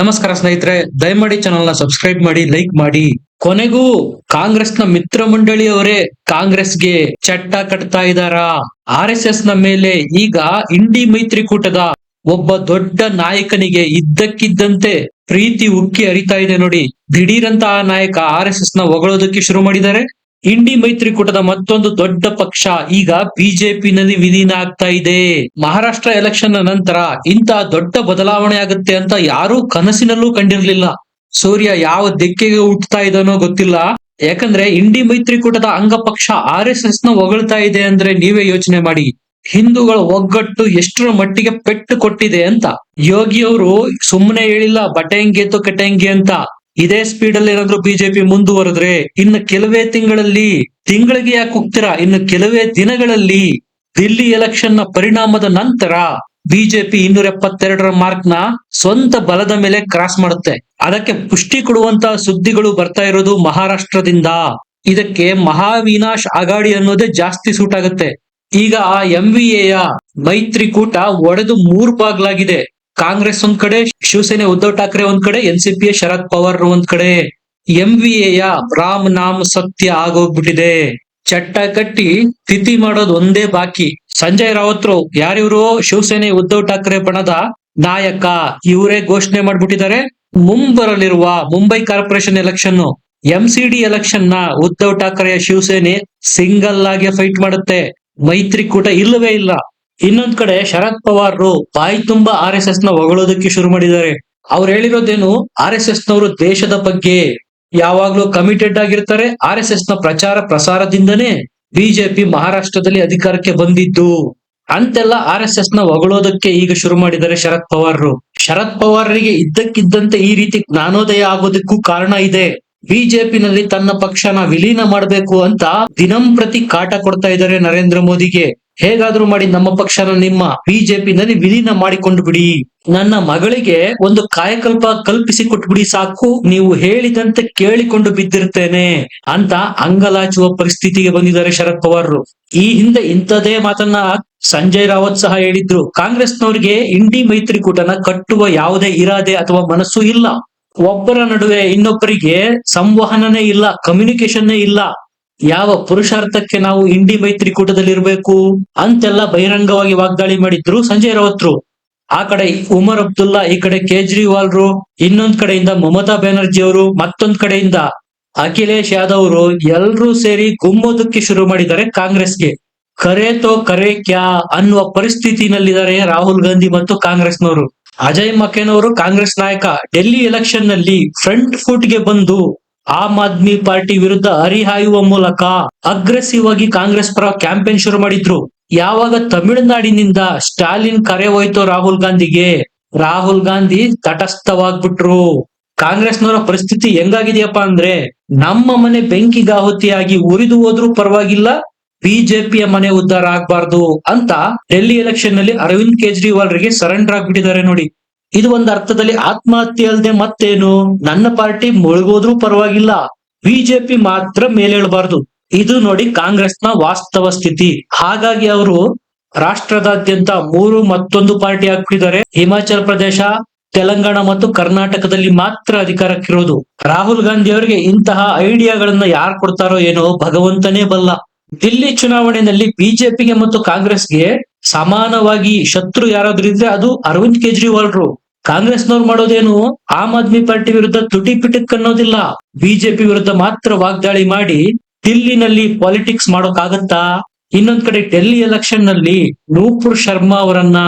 ನಮಸ್ಕಾರ ಸ್ನೇಹಿತರೆ, ದಯಮಾಡಿ ಚಾನಲ್ನ ಸಬ್ಸ್ಕ್ರೈಬ್ ಮಾಡಿ ಲೈಕ್ ಮಾಡಿ. ಕೊನೆಗೂ ಕಾಂಗ್ರೆಸ್ನ ಮಿತ್ರ ಮಂಡಳಿಯವರೇ ಕಾಂಗ್ರೆಸ್ಗೆ ಚಟ್ಟ ಕಟ್ತಾ ಇದ್ದಾರಾ? ಆರ್ ಎಸ್ ಎಸ್ನ ಮೇಲೆ ಈಗ ಇಂಡಿ ಮೈತ್ರಿಕೂಟದ ಒಬ್ಬ ದೊಡ್ಡ ನಾಯಕನಿಗೆ ಇದ್ದಕ್ಕಿದ್ದಂತೆ ಪ್ರೀತಿ ಉಕ್ಕಿ ಹರಿತಾ ಇದೆ ನೋಡಿ. ದಿಢೀರಂತ ಆ ನಾಯಕ ಆರ್ ಎಸ್ ಎಸ್ನ ಹೊಗಳೋದಕ್ಕೆ ಶುರು ಮಾಡಿದ್ದಾರೆ. ಇಂಡಿ ಮೈತ್ರಿಕೂಟದ ಮತ್ತೊಂದು ದೊಡ್ಡ ಪಕ್ಷ ಈಗ ಬಿಜೆಪಿನಲ್ಲಿ ವಿಲೀನ ಆಗ್ತಾ ಇದೆ. ಮಹಾರಾಷ್ಟ್ರ ಎಲೆಕ್ಷನ್ ನಂತರ ಇಂತಹ ದೊಡ್ಡ ಬದಲಾವಣೆ ಆಗುತ್ತೆ ಅಂತ ಯಾರೂ ಕನಸಿನಲ್ಲೂ ಕಂಡಿರ್ಲಿಲ್ಲ. ಸೂರ್ಯ ಯಾವ ದಿಕ್ಕಿಗೆ ಹುಟ್ಟುತ್ತಾ ಇದನೋ ಗೊತ್ತಿಲ್ಲ. ಯಾಕಂದ್ರೆ ಇಂಡಿ ಮೈತ್ರಿಕೂಟದ ಅಂಗಪಕ್ಷ ಆರ್ ಎಸ್ ಎಸ್ನ ಹೊಗಳ್ತಾ ಇದೆ ಅಂದ್ರೆ ನೀವೇ ಯೋಚನೆ ಮಾಡಿ. ಹಿಂದೂಗಳ ಒಗ್ಗಟ್ಟು ಎಷ್ಟರ ಮಟ್ಟಿಗೆ ಪೆಟ್ಟು ಕೊಟ್ಟಿದೆ ಅಂತ. ಯೋಗಿಯವರು ಸುಮ್ಮನೆ ಹೇಳಿಲ್ಲ ಬಟೆಂಗೆ ಕಟೆಂಗೆ ಅಂತ. ಇದೇ ಸ್ಪೀಡ್ ಅಲ್ಲಿ ಏನಾದ್ರು ಬಿಜೆಪಿ ಮುಂದುವರೆದ್ರೆ ಇನ್ನು ಕೆಲವೇ ತಿಂಗಳಲ್ಲಿ, ತಿಂಗಳಿಗೆ ಯಾಕೆ ಹೋಗ್ತೀರಾ? ಇನ್ನು ಕೆಲವೇ ದಿನಗಳಲ್ಲಿ ದಿಲ್ಲಿ ಎಲೆಕ್ಷನ್ನ ಪರಿಣಾಮದ ನಂತರ ಬಿಜೆಪಿ ಇನ್ನೂರ ಎಪ್ಪತ್ತೆರಡರ ಮಾರ್ಕ್ನ ಸ್ವಂತ ಬಲದ ಮೇಲೆ ಕ್ರಾಸ್ ಮಾಡುತ್ತೆ. ಅದಕ್ಕೆ ಪುಷ್ಟಿ ಕೊಡುವಂತ ಸುದ್ದಿಗಳು ಬರ್ತಾ ಇರೋದು ಮಹಾರಾಷ್ಟ್ರದಿಂದ. ಇದಕ್ಕೆ ಮಹಾವಿನಾಶ್ ಅಗಾಡಿ ಅನ್ನೋದೇ ಜಾಸ್ತಿ ಸೂಟ್ ಆಗುತ್ತೆ. ಈಗ ಆ ಎಂ ವಿ ಎಯ ಮೈತ್ರಿಕೂಟ ಒಡೆದು ಮೂರ್ ಬಾಗ್ಲಾಗಿದೆ ಕಾಂಗ್ರೆಸ್ ಒಂದ್ ಕಡೆ, ಶಿವಸೇನೆ ಉದ್ಧವ್ ಠಾಕ್ರೆ ಒಂದ್ ಕಡೆ N C P Sharad Pawar ಒಂದ್ ಕಡೆ. ಎಂ ವಿ ಎಯ ರಾಮ್ ನಾಮ್ ಸತ್ಯ ಆಗೋಗ್ಬಿಟ್ಟಿದೆ. ಚಟ್ಟ ಕಟ್ಟಿ ತಿಥಿ ಮಾಡೋದು ಒಂದೇ ಬಾಕಿ. ಸಂಜಯ್ ರಾವತ್ರು, ಯಾರಿವ್ರು ಶಿವಸೇನೆ ಉದ್ಧವ್ ಠಾಕ್ರೆ ಬಣದ ನಾಯಕ, ಇವರೇ ಘೋಷಣೆ ಮಾಡ್ಬಿಟ್ಟಿದ್ದಾರೆ. ಮುಂಬರಲಿರುವ Mumbai corporation election M C D ಎಲೆಕ್ಷನ್ನ Uddhav ಠಾಕ್ರೆಯ ಶಿವಸೇನೆ ಸಿಂಗಲ್ ಆಗಿ ಫೈಟ್ ಮಾಡುತ್ತೆ. ಮೈತ್ರಿಕೂಟ ಇಲ್ಲವೇ ಇಲ್ಲ. ಇನ್ನೊಂದ್ ಕಡೆ ಶರದ್ ಪವಾರ್ ಬಾಯಿ ತುಂಬಾ ಆರ್ ಎಸ್ ಎಸ್ನ ಹೊಗಳೋದಕ್ಕೆ ಶುರು ಮಾಡಿದ್ದಾರೆ. ಅವ್ರು ಹೇಳಿರೋದೇನು ಆರ್ ಎಸ್ ಎಸ್ ನವರು ದೇಶದ ಬಗ್ಗೆ ಯಾವಾಗ್ಲೂ ಕಮಿಟೆಡ್ ಆಗಿರ್ತಾರೆ. ಆರ್ ಎಸ್ ಎಸ್ನ ಪ್ರಚಾರ ಪ್ರಸಾರದಿಂದನೇ ಬಿಜೆಪಿ ಮಹಾರಾಷ್ಟ್ರದಲ್ಲಿ ಅಧಿಕಾರಕ್ಕೆ ಬಂದಿದ್ದು. ಅಂತೆಲ್ಲ ಆರ್ ಎಸ್ ಎಸ್ನ ಹೊಗಳೋದಕ್ಕೆ ಈಗ ಶುರು ಮಾಡಿದ್ದಾರೆ ಶರದ್ ಪವಾರ್ ಶರದ್ ಪವಾರ್ರಿಗೆ ಇದ್ದಕ್ಕಿದ್ದಂತೆ ಈ ರೀತಿ ಜ್ಞಾನೋದಯ ಆಗೋದಕ್ಕೂ ಕಾರಣ ಇದೆ. ಬಿಜೆಪಿನಲ್ಲಿ ತನ್ನ ಪಕ್ಷನ ವಿಲೀನ ಮಾಡಬೇಕು ಅಂತ ದಿನಂಪ್ರತಿ ಕಾಟ ಕೊಡ್ತಾ ಇದ್ದಾರೆ ನರೇಂದ್ರ ಮೋದಿಗೆ. ಹೇಗಾದ್ರೂ ಮಾಡಿ ನಮ್ಮ ಪಕ್ಷನ ನಿಮ್ಮ ಬಿಜೆಪಿನಲ್ಲಿ ವಿಲೀನ ಮಾಡಿಕೊಂಡು ಬಿಡಿ. ನನ್ನ ಮಗಳಿಗೆ ಒಂದು ಕಾಯಕಲ್ಪ ಕಲ್ಪಿಸಿ ಕೊಟ್ಬಿಡಿ ಸಾಕು. ನೀವು ಹೇಳಿದಂತೆ ಕೇಳಿಕೊಂಡು ಬಿದ್ದಿರ್ತೇನೆ ಅಂತ ಅಂಗಲಾಚುವ ಪರಿಸ್ಥಿತಿಗೆ ಬಂದಿದ್ದಾರೆ ಶರದ್ ಪವಾರ್ ಈ ಹಿಂದೆ ಇಂಥದೇ ಮಾತನ್ನ ಸಂಜಯ್ ರಾವತ್ ಸಹ ಹೇಳಿದ್ರು. ಕಾಂಗ್ರೆಸ್ನವರಿಗೆ ಇಂಡಿ ಮೈತ್ರಿಕೂಟನ ಕಟ್ಟುವ ಯಾವುದೇ ಇರಾದೆ ಅಥವಾ ಮನಸ್ಸು ಇಲ್ಲ. ಒಬ್ಬರ ನಡುವೆ ಇನ್ನೊಬ್ಬರಿಗೆ ಸಂವಹನನೇ ಇಲ್ಲ ಕಮ್ಯುನಿಕೇಶನ್ನೇ ಇಲ್ಲ. ಯಾವ ಪುರುಷಾರ್ಥಕ್ಕೆ ನಾವು ಇಂಡಿ ಮೈತ್ರಿಕೂಟದಲ್ಲಿ ಇರಬೇಕು ಅಂತೆಲ್ಲ ಬಹಿರಂಗವಾಗಿ ವಾಗ್ದಾಳಿ ಮಾಡಿದ್ರು ಸಂಜಯ್ ರಾವತ್ರು ಆ ಕಡೆ ಉಮರ್ ಅಬ್ದುಲ್ಲಾ, ಈ ಕಡೆ ಕೇಜ್ರಿವಾಲ್ರು, ಇನ್ನೊಂದ್ ಕಡೆಯಿಂದ ಮಮತಾ ಬ್ಯಾನರ್ಜಿ ಅವರು ಮತ್ತೊಂದ್ ಕಡೆಯಿಂದ ಅಖಿಲೇಶ್ ಯಾದವ್ ಅವರು ಎಲ್ರೂ ಸೇರಿ ಗುಮ್ಮೋದಕ್ಕೆ ಶುರು ಮಾಡಿದ್ದಾರೆ ಕಾಂಗ್ರೆಸ್ಗೆ. ಕರೆ ತೋ ಕರೆ ಕ್ಯಾ ಅನ್ನುವ ಪರಿಸ್ಥಿತಿನಲ್ಲಿದ್ದಾರೆ ರಾಹುಲ್ ಗಾಂಧಿ ಮತ್ತು ಕಾಂಗ್ರೆಸ್ನವರು. ಅಜಯ್ ಮಕೇನ್ ಅವರು ಕಾಂಗ್ರೆಸ್ ನಾಯಕ, ಡೆಲ್ಲಿ ಎಲೆಕ್ಷನ್ನಲ್ಲಿ ಫ್ರಂಟ್ ಫುಟ್ಗೆ ಬಂದು ಆಮ್ ಆದ್ಮಿ ಪಾರ್ಟಿ ವಿರುದ್ಧ ಹರಿಹಾಯುವ ಮೂಲಕ ಅಗ್ರೆಸಿವ್ ಆಗಿ ಕಾಂಗ್ರೆಸ್ ಪರ ಕ್ಯಾಂಪೇನ್ ಶುರು ಮಾಡಿದ್ರು. ಯಾವಾಗ ತಮಿಳುನಾಡಿನಿಂದ ಸ್ಟಾಲಿನ್ ಕರೆ ಹೋಯ್ತು ರಾಹುಲ್ ಗಾಂಧಿಗೆ, ರಾಹುಲ್ ಗಾಂಧಿ ತಟಸ್ಥವಾಗ್ಬಿಟ್ರು. ಕಾಂಗ್ರೆಸ್ನವರ ಪರಿಸ್ಥಿತಿ ಹೆಂಗಾಗಿದೆಯಪ್ಪ ಅಂದ್ರೆ, ನಮ್ಮ ಮನೆ ಬೆಂಕಿಗಾಹುತಿಯಾಗಿ ಉರಿದು ಹೋದ್ರೂ ಪರವಾಗಿಲ್ಲ, ಬಿಜೆಪಿಯ ಮನೆ ಉದ್ಧಾರ ಆಗ್ಬಾರ್ದು ಅಂತ ಡೆಲ್ಲಿ ಎಲೆಕ್ಷನ್ನಲ್ಲಿ ಅರವಿಂದ್ ಕೇಜ್ರಿವಾಲ್ ರಿಗೆ ಸರೆಂಡರ್ ಆಗ್ಬಿಟ್ಟಿದ್ದಾರೆ ನೋಡಿ. ಇದು ಒಂದು ಅರ್ಥದಲ್ಲಿ ಆತ್ಮಹತ್ಯೆ ಅಲ್ಲದೆ ಮತ್ತೇನು? ನನ್ನ ಪಾರ್ಟಿ ಮುಳುಗೋದ್ರೂ ಪರವಾಗಿಲ್ಲ. ಬಿಜೆಪಿ ಮಾತ್ರ ಮೇಲೇಳಬಾರ್ದು ಇದು ನೋಡಿ ಕಾಂಗ್ರೆಸ್ನ ವಾಸ್ತವ ಸ್ಥಿತಿ. ಹಾಗಾಗಿ ಅವರು ರಾಷ್ಟ್ರದಾದ್ಯಂತ ಮೂರು ಮತ್ತೊಂದು ಪಾರ್ಟಿ ಹಾಕಿದ್ದಾರೆ ಹಿಮಾಚಲ ಪ್ರದೇಶ, ತೆಲಂಗಾಣ ಮತ್ತು ಕರ್ನಾಟಕದಲ್ಲಿ ಮಾತ್ರ ಅಧಿಕಾರಕ್ಕಿರೋದು. ರಾಹುಲ್ ಗಾಂಧಿ ಅವರಿಗೆ ಇಂತಹ ಐಡಿಯಾಗಳನ್ನ ಯಾರು ಕೊಡ್ತಾರೋ ಏನೋ ಭಗವಂತನೇ ಬಲ್ಲ. ದಿಲ್ಲಿ ಚುನಾವಣೆಯಲ್ಲಿ ಬಿಜೆಪಿಗೆ ಮತ್ತು ಕಾಂಗ್ರೆಸ್ಗೆ ಸಮಾನವಾಗಿ ಶತ್ರು ಯಾರಾದ್ರೂ ಇದ್ರೆ ಅದು ಅರವಿಂದ್ ಕೇಜ್ರಿವಾಲ್ರು ಕಾಂಗ್ರೆಸ್ನವ್ರು ಮಾಡೋದೇನು ಆಮ್ ಆದ್ಮಿ ಪಾರ್ಟಿ ವಿರುದ್ಧ ತುಟಿ ಪಿಟಕ್ ಅನ್ನೋದಿಲ್ಲ ಬಿಜೆಪಿ ವಿರುದ್ಧ ಮಾತ್ರ ವಾಗ್ದಾಳಿ ಮಾಡಿ ದಿಲ್ಲಿನಲ್ಲಿ ಪಾಲಿಟಿಕ್ಸ್ ಮಾಡೋಕ್ಕಾಗತ್ತಾ? ಇನ್ನೊಂದ್ ಕಡೆ ಡೆಲ್ಲಿ ಎಲೆಕ್ಷನ್ನಲ್ಲಿ ನೂಪುರ್ ಶರ್ಮಾ ಅವರನ್ನ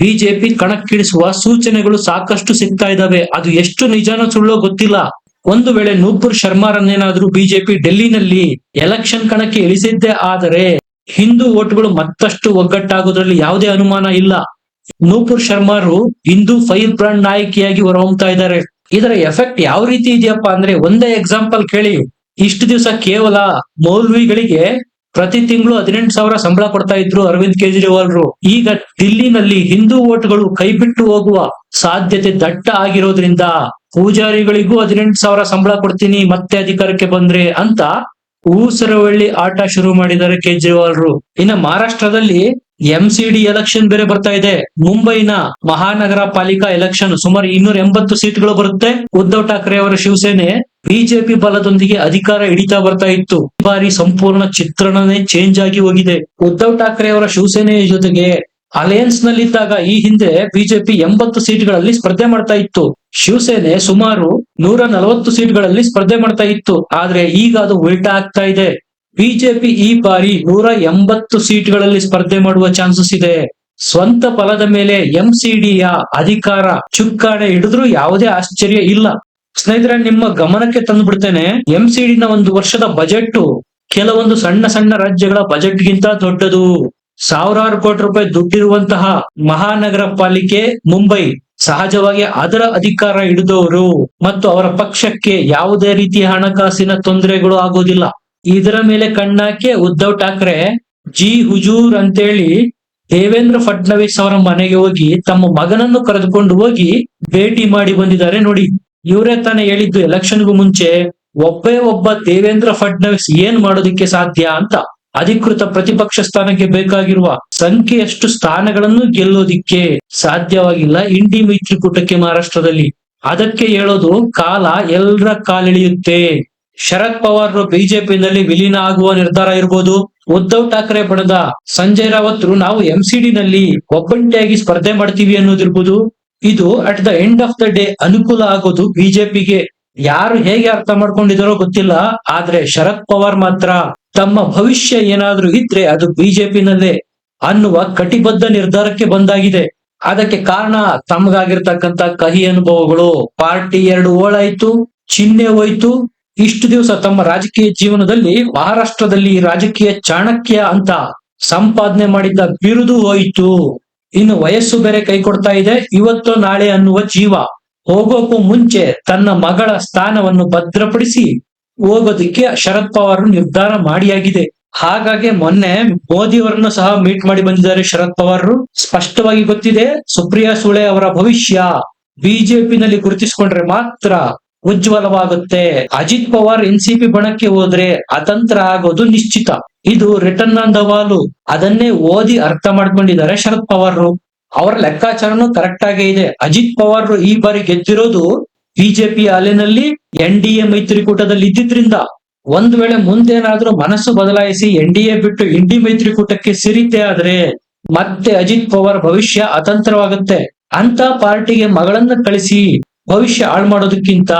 ಬಿಜೆಪಿ ಕಣಕ್ಕಿಳಿಸುವ ಸೂಚನೆಗಳು ಸಾಕಷ್ಟು ಸಿಗ್ತಾ ಇದಾವೆ. ಅದು ಎಷ್ಟು ನಿಜಾನೋ ಸುಳ್ಳೋ ಗೊತ್ತಿಲ್ಲ. ಒಂದು ವೇಳೆ ನೂಪುರ್ ಶರ್ಮಾರನ್ನೇನಾದ್ರೂ ಬಿಜೆಪಿ ಡೆಲ್ಲಿನಲ್ಲಿ ಎಲೆಕ್ಷನ್ ಕಣಕ್ಕೆ ಇಳಿಸಿದ್ದೇ ಆದರೆ ಹಿಂದೂ ಓಟ್ಗಳು ಮತ್ತಷ್ಟು ಒಗ್ಗಟ್ಟಾಗೋದ್ರಲ್ಲಿ ಯಾವುದೇ ಅನುಮಾನ ಇಲ್ಲ. ನೂಪುರ್ ಶರ್ಮಾರು ಹಿಂದೂ ಫೈರ್ ಬ್ರಾಂಡ್ ನಾಯಕಿಯಾಗಿ ಹೊರಹೊಮ್ತಾ ಇದ್ದಾರೆ. ಇದರ ಎಫೆಕ್ಟ್ ಯಾವ ರೀತಿ ಇದೆಯಪ್ಪ ಅಂದ್ರೆ ಒಂದೇ ಎಕ್ಸಾಂಪಲ್ ಕೇಳಿ. ಇಷ್ಟು ದಿವಸ ಕೇವಲ ಮೌಲ್ವಿಗಳಿಗೆ ಪ್ರತಿ ತಿಂಗಳು ಹದಿನೆಂಟು ಸಾವಿರ ಸಂಬಳ ಕೊಡ್ತಾ ಇದ್ರು ಅರವಿಂದ್ ಕೇಜ್ರಿವಾಲ್ರು. ಈಗ ದಿಲ್ಲಿನಲ್ಲಿ ಹಿಂದೂ ಓಟ್ಗಳು ಕೈಬಿಟ್ಟು ಹೋಗುವ ಸಾಧ್ಯತೆ ದಟ್ಟ ಆಗಿರೋದ್ರಿಂದ ಪೂಜಾರಿಗಳಿಗೂ ಹದಿನೆಂಟು ಸಾವಿರ ಸಂಬಳ ಕೊಡ್ತೀನಿ, ಮತ್ತೆ ಅಧಿಕಾರಕ್ಕೆ ಬಂದ್ರೆ ಅಂತ ಊಸರವಳ್ಳಿ ಆಟ ಶುರು ಮಾಡಿದ್ದಾರೆ ಕೇಜ್ರಿವಾಲ್ರು. ಇನ್ನ ಮಹಾರಾಷ್ಟ್ರದಲ್ಲಿ ಎಂ ಸಿ ಡಿ ಎಲೆಕ್ಷನ್ ಬೇರೆ ಬರ್ತಾ ಇದೆ. ಮುಂಬೈನ ಮಹಾನಗರ ಪಾಲಿಕಾ ಎಲೆಕ್ಷನ್ ಸುಮಾರು ಇನ್ನೂರ ಎಂಬತ್ತು ಸೀಟ್ಗಳು ಬರುತ್ತೆ. ಉದ್ಧವ್ ಠಾಕ್ರೆ ಅವರ ಶಿವಸೇನೆ ಬಿಜೆಪಿ ಬಲದೊಂದಿಗೆ ಅಧಿಕಾರ ಹಿಡಿತಾ ಬರ್ತಾ ಇತ್ತು. ಈ ಬಾರಿ ಸಂಪೂರ್ಣ ಚಿತ್ರಣನೇ ಚೇಂಜ್ ಆಗಿ ಹೋಗಿದೆ. ಉದ್ಧವ್ ಠಾಕ್ರೆ ಅವರ ಶಿವಸೇನೆಯ ಜೊತೆಗೆ ಅಲಯನ್ಸ್ ನಲ್ಲಿದ್ದಾಗ ಈ ಹಿಂದೆ ಬಿಜೆಪಿ ಎಂಬತ್ತು ಸೀಟ್ಗಳಲ್ಲಿ ಸ್ಪರ್ಧೆ ಮಾಡ್ತಾ ಇತ್ತು. ಶಿವಸೇನೆ ಸುಮಾರು ನೂರ ನಲವತ್ತು ಸೀಟ್ಗಳಲ್ಲಿ ಸ್ಪರ್ಧೆ ಮಾಡ್ತಾ ಇತ್ತು. ಆದ್ರೆ ಈಗ ಅದು ಉಲ್ಟಾ ಆಗ್ತಾ ಇದೆ. ಬಿಜೆಪಿ ಈ ಬಾರಿ ನೂರ ಎಂಬತ್ತು ಸೀಟ್ಗಳಲ್ಲಿ ಸ್ಪರ್ಧೆ ಮಾಡುವ ಚಾನ್ಸಸ್ ಇದೆ. ಸ್ವಂತ ಫಲದ ಮೇಲೆ ಎಂಸಿಡಿಯ ಅಧಿಕಾರ ಚುಕ್ಕಾಣೆ ಹಿಡಿದ್ರೂ ಯಾವುದೇ ಆಶ್ಚರ್ಯ ಇಲ್ಲ. ಸ್ನೇಹಿತರೆ, ನಿಮ್ಮ ಗಮನಕ್ಕೆ ತಂದು ಬಿಡ್ತೇನೆ ಎಂಸಿಡಿ ನ ಒಂದು ವರ್ಷದ ಬಜೆಟ್ ಕೆಲವೊಂದು ಸಣ್ಣ ಸಣ್ಣ ರಾಜ್ಯಗಳ ಬಜೆಟ್ ಗಿಂತ ದೊಡ್ಡದು. ಸಾವಿರಾರು ಕೋಟಿ ರೂಪಾಯಿ ದುಡ್ಡಿರುವಂತಹ ಮಹಾನಗರ ಪಾಲಿಕೆ ಮುಂಬೈ ಸಹಜವಾಗಿ ಅದರ ಅಧಿಕಾರ ಹಿಡಿದವರು ಮತ್ತು ಅವರ ಪಕ್ಷಕ್ಕೆ ಯಾವುದೇ ರೀತಿಯ ಹಣಕಾಸಿನ ತೊಂದರೆಗಳು ಆಗೋದಿಲ್ಲ ಇದರ ಮೇಲೆ ಕಣ್ಣಾಕೆ ಉದ್ಧವ್ ಠಾಕ್ರೆ, ಜಿ ಹುಜೂರ್ ಅಂತೇಳಿ ದೇವೇಂದ್ರ ಫಡ್ನವೀಸ್ ಅವರ ಮನೆಗೆ ಹೋಗಿ ತಮ್ಮ ಮಗನನ್ನು ಕರೆದುಕೊಂಡು ಹೋಗಿ ಭೇಟಿ ಮಾಡಿ ಬಂದಿದ್ದಾರೆ ನೋಡಿ. ಇವರೇ ತಾನೇ ಹೇಳಿದ್ದು, ಎಲೆಕ್ಷನ್ಗೂ ಮುಂಚೆ ಒಬ್ಬೇ ಒಬ್ಬ ದೇವೇಂದ್ರ ಫಡ್ನವೀಸ್ ಏನ್ ಮಾಡೋದಿಕ್ಕೆ ಸಾಧ್ಯ ಅಂತ. ಅಧಿಕೃತ ಪ್ರತಿಪಕ್ಷ ಸ್ಥಾನಕ್ಕೆ ಬೇಕಾಗಿರುವ ಸಂಖ್ಯೆಯಷ್ಟು ಸ್ಥಾನಗಳನ್ನು ಗೆಲ್ಲೋದಿಕ್ಕೆ ಸಾಧ್ಯವಾಗಿಲ್ಲ ಇಂಡಿ ಮೈತ್ರಿಕೂಟಕ್ಕೆ ಮಹಾರಾಷ್ಟ್ರದಲ್ಲಿ. ಅದಕ್ಕೆ ಹೇಳೋದು ಕಾಲ ಎಲ್ಲರ ಕಾಲೆಳೆಯುತ್ತೆ. ಶರದ್ ಪವಾರ್ ಬಿಜೆಪಿನಲ್ಲಿ ವಿಲೀನ ಆಗುವ ನಿರ್ಧಾರ ಇರ್ಬೋದು. ಉದ್ಧವ್ ಠಾಕ್ರೆ ಪಡೆದ ಸಂಜಯ್ ರಾವತ್ ನಾವು ಎಂಸಿಡಿ ನಲ್ಲಿ ಒಬ್ಬಂಟಿಯಾಗಿ ಸ್ಪರ್ಧೆ ಮಾಡ್ತೀವಿ ಅನ್ನೋದಿರ್ಬೋದು. ಇದು at the end of the day ಅನುಕೂಲ ಆಗೋದು ಬಿಜೆಪಿಗೆ. ಯಾರು ಹೇಗೆ ಅರ್ಥ ಮಾಡ್ಕೊಂಡಿದಾರೋ ಗೊತ್ತಿಲ್ಲ. ಆದ್ರೆ ಶರದ್ ಪವಾರ್ ಮಾತ್ರ ತಮ್ಮ ಭವಿಷ್ಯ ಏನಾದ್ರೂ ಇದ್ರೆ ಅದು ಬಿಜೆಪಿನಲ್ಲೇ ಅನ್ನುವ ಕಟಿಬದ್ಧ ನಿರ್ಧಾರಕ್ಕೆ ಬಂದಾಗಿದೆ. ಅದಕ್ಕೆ ಕಾರಣ ತಮಗಾಗಿರ್ತಕ್ಕಂತ ಕಹಿ ಅನುಭವಗಳು. ಪಾರ್ಟಿ ಎರಡು ಓಳಾಯ್ತು ಚಿಹ್ನೆ ಹೋಯ್ತು. ಇಷ್ಟು ದಿವಸ ತಮ್ಮ ರಾಜಕೀಯ ಜೀವನದಲ್ಲಿ ಮಹಾರಾಷ್ಟ್ರದಲ್ಲಿ ರಾಜಕೀಯ ಚಾಣಕ್ಯ ಅಂತ ಸಂಪಾದನೆ ಮಾಡಿದ್ದ ಬಿರುದು ಹೋಯಿತು. ಇನ್ನು ವಯಸ್ಸು ಬೇರೆ ಕೈ ಕೊಡ್ತಾ ಇದೆ. ಇವತ್ತು ನಾಳೆ ಅನ್ನುವ ಜೀವ ಹೋಗೋಕ್ಕೂ ಮುಂಚೆ ತನ್ನ ಮಗಳ ಸ್ಥಾನವನ್ನು ಭದ್ರಪಡಿಸಿ ಹೋಗೋದಕ್ಕೆ ಶರದ್ ಪವಾರ್ ನಿರ್ಧಾರ ಮಾಡಿಯಾಗಿದೆ. ಹಾಗಾಗಿ ಮೊನ್ನೆ ಮೋದಿ ಅವರನ್ನು ಸಹ ಮೀಟ್ ಮಾಡಿ ಬಂದಿದ್ದಾರೆ ಶರದ್ ಪವಾರ್. ಸ್ಪಷ್ಟವಾಗಿ ಗೊತ್ತಿದೆ, ಸುಪ್ರಿಯಾ ಸುಳೆ ಅವರ ಭವಿಷ್ಯ ಬಿಜೆಪಿನಲ್ಲಿ ಗುರುತಿಸಿಕೊಂಡ್ರೆ ಮಾತ್ರ ಉಜ್ವಲವಾಗುತ್ತೆ. Ajit Pawar N C P ಬಣಕ್ಕೆ ಹೋದ್ರೆ ಅತಂತ್ರ ಆಗೋದು ನಿಶ್ಚಿತ. ಇದು ರಿಟರ್ನ್ ಆನ್ ದ ಅದನ್ನೇ ಓದಿ ಅರ್ಥ ಮಾಡ್ಕೊಂಡಿದ್ದಾರೆ ಶರದ್ ಪವಾರ್. ಅವರ ಲೆಕ್ಕಾಚಾರನು ಕರೆಕ್ಟ್ ಆಗೇ ಇದೆ. ಅಜಿತ್ ಪವಾರ್ ಈ ಬಾರಿ ಗೆದ್ದಿರೋದು ಬಿಜೆಪಿ ಅಲೆನಲ್ಲಿ ಎನ್ ಡಿ ಎ ಮೈತ್ರಿಕೂಟದಲ್ಲಿ ಇದ್ದಿದ್ರಿಂದ ಒಂದ್ ವೇಳೆ ಮುಂದೇನಾದ್ರೂ ಮನಸ್ಸು ಬದಲಾಯಿಸಿ ಎನ್ ಡಿ ಎ ಬಿಟ್ಟು ಇಂಡಿ ಮೈತ್ರಿಕೂಟಕ್ಕೆ ಸಿರಿತೆ ಆದ್ರೆ ಮತ್ತೆ ಅಜಿತ್ ಪವಾರ್ ಭವಿಷ್ಯ ಅತಂತ್ರವಾಗುತ್ತೆ. ಅಂತ ಪಾರ್ಟಿಗೆ ಮಗಳನ್ನ ಕಳಿಸಿ ಭವಿಷ್ಯ ಹಾಳು ಮಾಡೋದಕ್ಕಿಂತ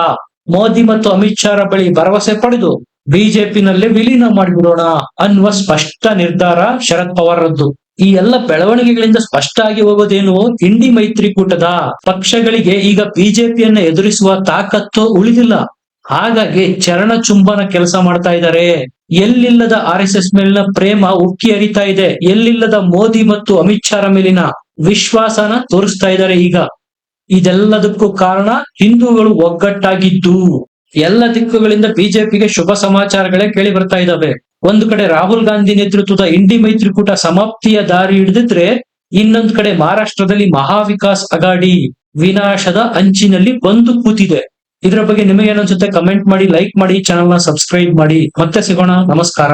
ಮೋದಿ ಮತ್ತು ಅಮಿತ್ ಶಾರ ಬಳಿ ಭರವಸೆ ಪಡೆದು ಬಿಜೆಪಿನಲ್ಲೇ ವಿಲೀನ ಮಾಡಿಬಿಡೋಣ ಅನ್ನುವ ಸ್ಪಷ್ಟ ನಿರ್ಧಾರ ಶರದ್ ಪವಾರ್ರದ್ದು ಈ ಎಲ್ಲ ಬೆಳವಣಿಗೆಗಳಿಂದ ಸ್ಪಷ್ಟ ಆಗಿ ಹೋಗೋದೇನು? ಹಿಂಡಿ ಮೈತ್ರಿಕೂಟದ ಪಕ್ಷಗಳಿಗೆ ಈಗ ಬಿಜೆಪಿಯನ್ನ ಎದುರಿಸುವ ತಾಕತ್ತು ಉಳಿದಿಲ್ಲ. ಹಾಗಾಗಿ ಚರಣ ಚುಂಬನ ಕೆಲಸ ಮಾಡ್ತಾ ಇದ್ದಾರೆ. ಎಲ್ಲಿಲ್ಲದ ಆರ್ ಎಸ್ ಎಸ್ ಮೇಲಿನ ಪ್ರೇಮ ಉಕ್ಕಿ ಹರಿತಾ ಇದೆ. ಎಲ್ಲಿಲ್ಲದ ಮೋದಿ ಮತ್ತು ಅಮಿತ್ ಶಾ ಮೇಲಿನ ವಿಶ್ವಾಸನ ತೋರಿಸ್ತಾ ಇದ್ದಾರೆ ಈಗ. ಇದೆಲ್ಲದಕ್ಕೂ ಕಾರಣ ಹಿಂದೂಗಳು ಒಗ್ಗಟ್ಟಾಗಿದ್ದು. ಎಲ್ಲ ದಿಕ್ಕುಗಳಿಂದ ಬಿಜೆಪಿಗೆ ಶುಭ ಸಮಾಚಾರಗಳೇ ಕೇಳಿ ಬರ್ತಾ ಇದ್ದಾವೆ. ಒಂದು ಕಡೆ ರಾಹುಲ್ ಗಾಂಧಿ ನೇತೃತ್ವದ ಇಂಡಿ ಮೈತ್ರಿಕೂಟ ಸಮಾಪ್ತಿಯ ದಾರಿ ಹಿಡಿದಿದ್ರೆ ಇನ್ನೊಂದು ಕಡೆ ಮಹಾರಾಷ್ಟ್ರದಲ್ಲಿ ಮಹಾವಿಕಾಸ್ ಅಗಾಡಿ ವಿನಾಶದ ಅಂಚಿನಲ್ಲಿ ಬಂದು ಕೂತಿದೆ. ಇದರ ಬಗ್ಗೆ ನಿಮಗೆ ಏನನ್ಸುತ್ತೆ ಕಮೆಂಟ್ ಮಾಡಿ ಲೈಕ್ ಮಾಡಿ ಚಾನಲ್ನ ಸಬ್ಸ್ಕ್ರೈಬ್ ಮಾಡಿ. ಮತ್ತೆ ಸಿಗೋಣ. ನಮಸ್ಕಾರ.